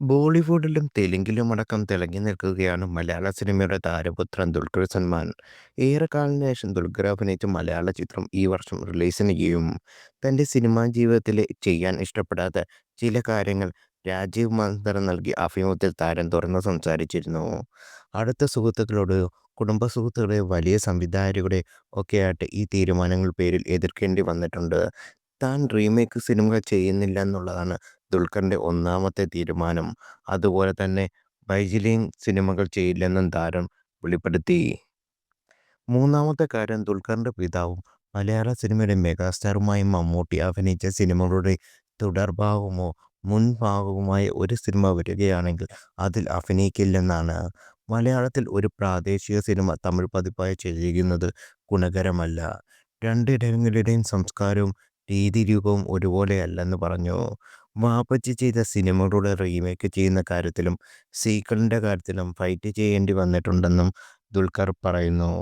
ബോളിവുഡിലും തെലുങ്കിലും അടക്കം തിളങ്ങി നിൽക്കുകയാണ് മലയാള സിനിമയുടെ താരപുത്രൻ ദുൽഖർ സൽമാൻ. ഏറെക്കാലത്തിന് ശേഷം ദുൽഖർ അഭിനയിച്ച മലയാള ചിത്രം ഈ വർഷം റിലീസ് ചെയ്യും. തന്റെ സിനിമാ ജീവിതത്തിൽ ചെയ്യാൻ ഇഷ്ടപ്പെടാത്ത ചില കാര്യങ്ങൾ രാജീവ് മന്ദിരം നൽകി അഭിമുഖത്തിൽ താരം തുറന്നു സംസാരിച്ചിരുന്നു. അടുത്ത സുഹൃത്തുക്കളോട് കുടുംബ സുഹൃത്തുക്കളെ വലിയ സംവിധായകരുടെ ഒക്കെയായിട്ട് ഈ തീരുമാനങ്ങൾ പേരിൽ എതിർക്കേണ്ടി വന്നിട്ടുണ്ട്. താൻ റീമേക്ക് സിനിമകൾ ചെയ്യുന്നില്ലെന്നുള്ളതാണ് ദുൽഖറിന്റെ ഒന്നാമത്തെ തീരുമാനം. അതുപോലെ തന്നെ വൈജിലിംഗ് സിനിമകൾ ചെയ്യില്ലെന്നും താരം വെളിപ്പെടുത്തി. മൂന്നാമത്തെ കാര്യം ദുൽഖറിന്റെ പിതാവും മലയാള സിനിമയുടെ മെഗാസ്റ്റാറുമായി മമ്മൂട്ടി അഭിനയിച്ച സിനിമകളുടെ തുടർഭാഗമോ മുൻഭാഗവുമായ ഒരു സിനിമ വരികയാണെങ്കിൽ അതിൽ അഭിനയിക്കില്ലെന്നാണ്. മലയാളത്തിൽ ഒരു പ്രാദേശിക സിനിമ തമിഴ് പതിപ്പായി ചെയ്യുന്നത് ഗുണകരമല്ല. രണ്ടിടങ്ങളുടെയും സംസ്കാരവും രീതിരൂപവും ഒരുപോലെയല്ലെന്ന് പറഞ്ഞു. വാപ്പച്ചി ചെയ്ത സിനിമകളുടെ റീമേക്ക് ചെയ്യുന്ന കാര്യത്തിലും സീക്വലിന്റെ കാര്യത്തിലും ഫൈറ്റ് ചെയ്യേണ്ടി വന്നിട്ടുണ്ടെന്നും ദുൽഖർ പറയുന്നു.